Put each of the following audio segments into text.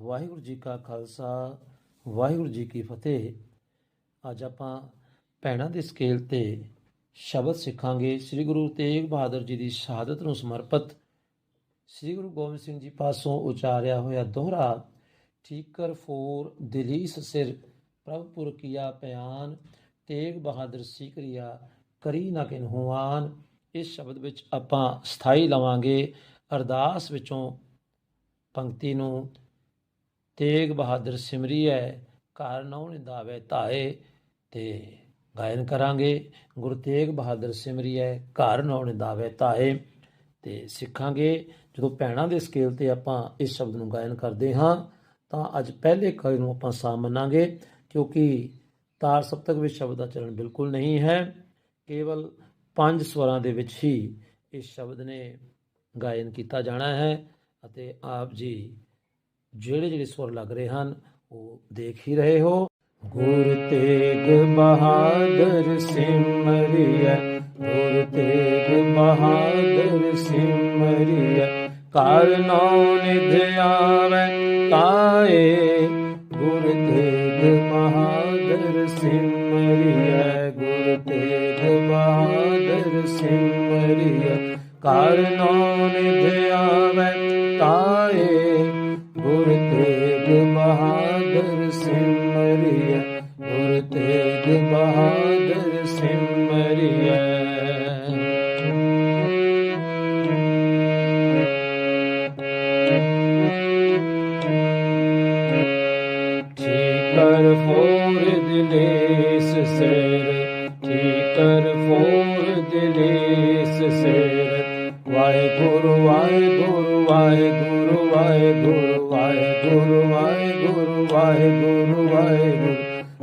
ਵਾਹਿਗੁਰੂ ਜੀ ਕਾ ਖਾਲਸਾ, ਵਾਹਿਗੁਰੂ ਜੀ ਕੀ ਫਤਿਹ। ਅੱਜ ਆਪਾਂ ਭੈਣਾਂ ਦੇ ਸਕੇਲ ਤੇ ਸ਼ਬਦ ਸਿੱਖਾਂਗੇ। ਸ੍ਰੀ ਗੁਰੂ ਤੇਗ ਬਹਾਦਰ ਜੀ ਦੀ ਸ਼ਹਾਦਤ ਨੂੰ ਸਮਰਪਿਤ ਸ੍ਰੀ ਗੁਰੂ ਗੋਬਿੰਦ ਸਿੰਘ ਜੀ ਪਾਸੋਂ ਉਚਾਰਿਆ ਹੋਇਆ ਦੋਹਰਾ ਠੀਕਰ ਫੋਰ ਦਿਲੀਸ ਸਿਰ ਪ੍ਰਭਪੁਰ ਕੀਆ ਪਿਆਨ ਤੇਗ ਬਹਾਦਰ ਸੀਕਰੀਆ ਕਰੀ ਨਾ ਕਿਨ ਹੁਆਨ ਇਸ ਸ਼ਬਦ ਵਿੱਚ ਆਪਾਂ ਸਥਾਈ ਲਵਾਂਗੇ। ਅਰਦਾਸ ਵਿੱਚੋਂ ਪੰਕਤੀ ਨੂੰ ਤੇਗ ਬਹਾਦਰ ਸਿਮਰੀਐ ਘਰ ਨਉ ਨਿਦਾਵੇ ਧਾਏ, ਤੇ ਗਾਇਨ ਕਰਾਂਗੇ। ਗੁਰੂ ਤੇਗ ਬਹਾਦਰ ਸਿਮਰੀਐ ਘਰ ਨਉ ਨਿਦਾਵੇ ਧਾਏ, ਤੇ ਸਿੱਖਾਂਗੇ। ਜਦੋਂ ਭੈਣਾਂ ਦੇ ਸਕੇਲ ਤੇ ਆਪਾਂ ਇਸ ਸ਼ਬਦ ਨੂੰ ਗਾਇਨ ਕਰਦੇ ਹਾਂ, ਤਾਂ ਅੱਜ ਪਹਿਲੇ ਕਈ ਨੂੰ ਆਪਾਂ ਸਾਹ ਮੰਨਾਂਗੇ, ਕਿਉਂਕਿ ਤਾਰ ਸਪਤਕ ਵਿੱਚ ਸ਼ਬਦ ਦਾ ਚਲਣ ਬਿਲਕੁਲ ਨਹੀਂ ਹੈ। ਕੇਵਲ ਪੰਜ ਸਵਰਾਂ ਦੇ ਵਿੱਚ ਹੀ ਇਸ ਸ਼ਬਦ ਨੇ ਗਾਇਨ ਕੀਤਾ ਜਾਣਾ ਹੈ, ਅਤੇ ਆਪ ਜੀ ਜਿਹੜੇ ਜਿਹੜੇ ਸੁਰ ਲੱਗ ਰਹੇ ਹਨ, ਉਹ ਦੇਖ ਹੀ ਰਹੇ ਹੋ। ਗੁਰ ਤੇਗ ਬਹਾਦਰ ਸਿਮਰਿਐ, ਗੁਰ ਤੇਗ ਬਹਾਦਰ ਸਿਮਰਿਐ। ਕਰ ਨਿਧ ਆਵੈ ਤਾਏ, ਗੁਰ ਤੇਗ ਬਹਾਦਰ ਸਿਮਰਿਐ, ਗੁਰ ਤੇਗ ਬਹਾਦਰ ਸਿਮਰਿਐ। ਕਰ ਨਉ ਨਿਧ ਆਵੈ बहादुर सिमरिया गुर तेग बहादुर सिमरिया कर फोर दिलेस सेर की कर फोर दिलेस सेर Wahe Guru Waheguru Waheguru Waheguru Waheguru Wahe Waheguru Waheguru Waheguru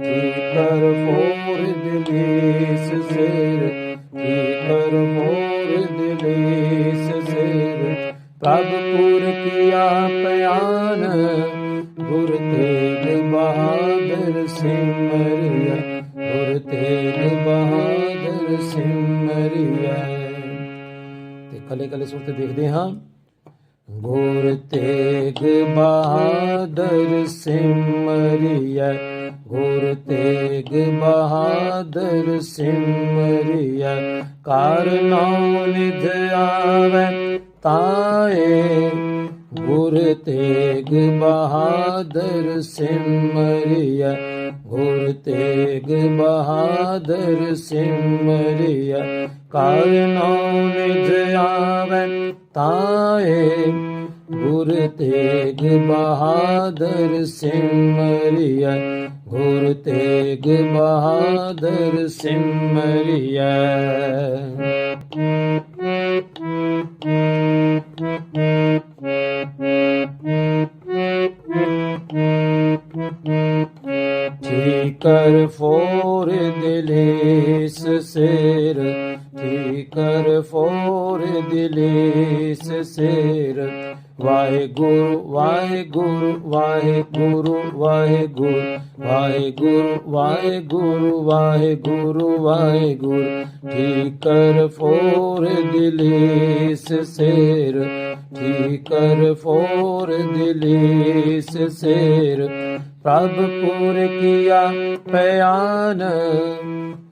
ਠੀਕਰ ਫੋਰ ਦਿਲੇਸ ਸਿਰ ਠੀਕਰ ਫੋਰ ਦਿਲੇਸ ਸਿਰ। ਪ੍ਰਭ ਪੁਰ ਕੀਆ ਪਿਆਨ ਗੁਰ ਤੇਗ ਬਹਾਦਰ ਸਿਮਰਿਆ, ਗੁਰ ਤੇਗ ਬਹਾਦਰ ਸਿਮਰਿਆ। ਤੇ ਕਲੇ ਕਲੇ ਸੁਰ ਦੇਖਦੇ ਹਾਂ। गुर तेग बहादुर सिमरिया गुर तेग बहादुर सिमरिया कारणो निध आवे ताए। गुर तेग बहादुर सिमरिया ਗੁਰ ਤੇਗ ਬਹਾਦਰ ਸਿਮਰਿਆ ਕਰ ਨਉ ਨਿਧ ਆਵੈ ਤਾਏ। ਗੁਰ ਤੇਗ ਬਹਾਦਰ ਸਿਮਰਿਆ ਗੁਰ ਤੇਗ ਬਹਾਦਰ ਸਿਮਰਿਆ कर फोर दिलेस शेर की कर फोर दिलेस शेर ਵਾਹਿਗੁਰੂ ਵਾਹਿਗੁਰੂ ਵਾਹਿਗੁਰੂ ਵਾਹਿਗੁਰੂ ਵਾਹਿਗੁਰੂ ਵਾਹਿਗੁਰੂ ਵਾਹਿਗੁਰੂ ਵਾਹਿਗੁਰੂ, ਠੀਕਰ ਫੋਰ ਦਿਲੇਸ ਸਿਰ, ਠੀਕਰ ਫੋਰ ਦਿਲੇਸ ਸ਼ੇਰ, ਪ੍ਰਭ ਪੁਰ ਕੀਆ ਪਿਆਨ,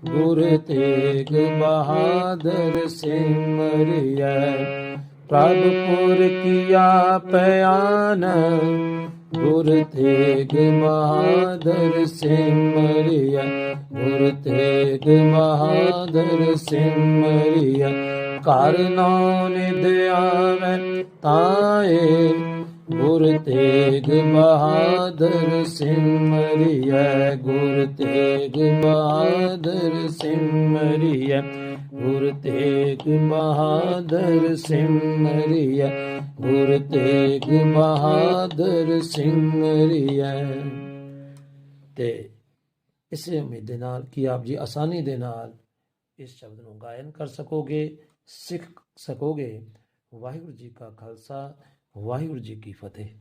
ਗੁਰ ਤੇਗ ਬਹਾਦਰ ਸਿਮਰਿਐ ਪ੍ਰਭ ਪੁਰ ਕੀਆ ਪਿਆਨ, ਗੁਰ ਤੇਗ ਮਹਾਦਰ ਸਿਮਰਿਆ, ਗੁਰ ਤੇਗ ਮਹਾਦਰ ਸਿਮਰਿਆ, ਕਰ ਨਉ ਨਿਧ ਆਵੈ ਤਾਏ, ਗੁਰ ਤੇਗ ਬਹਾਦਰ ਸਿਮਰਿਐ ਗੁਰ ਤੇਗ ਬਹਾਦਰ ਸਿਮਰਿਐ ਗੁਰ ਤੇਗ ਬਹਾਦਰ ਸਿਮਰਿਐ ਗੁਰ ਤੇਗ ਬਹਾਦਰ ਸਿਮਰਿਐ ਤੇ ਇਸੇ ਉਮੀਦ ਦੇ ਨਾਲ ਕਿ ਆਪ ਜੀ ਆਸਾਨੀ ਦੇ ਨਾਲ ਇਸ ਸ਼ਬਦ ਨੂੰ ਗਾਇਨ ਕਰ ਸਕੋਗੇ ਸਿੱਖ ਸਕੋਗੇ ਵਾਹਿਗੁਰੂ ਜੀ ਕਾ ਖਾਲਸਾ ਵਾਹਿਗੁਰੂ ਜੀ ਕੀ ਫਤਿਹ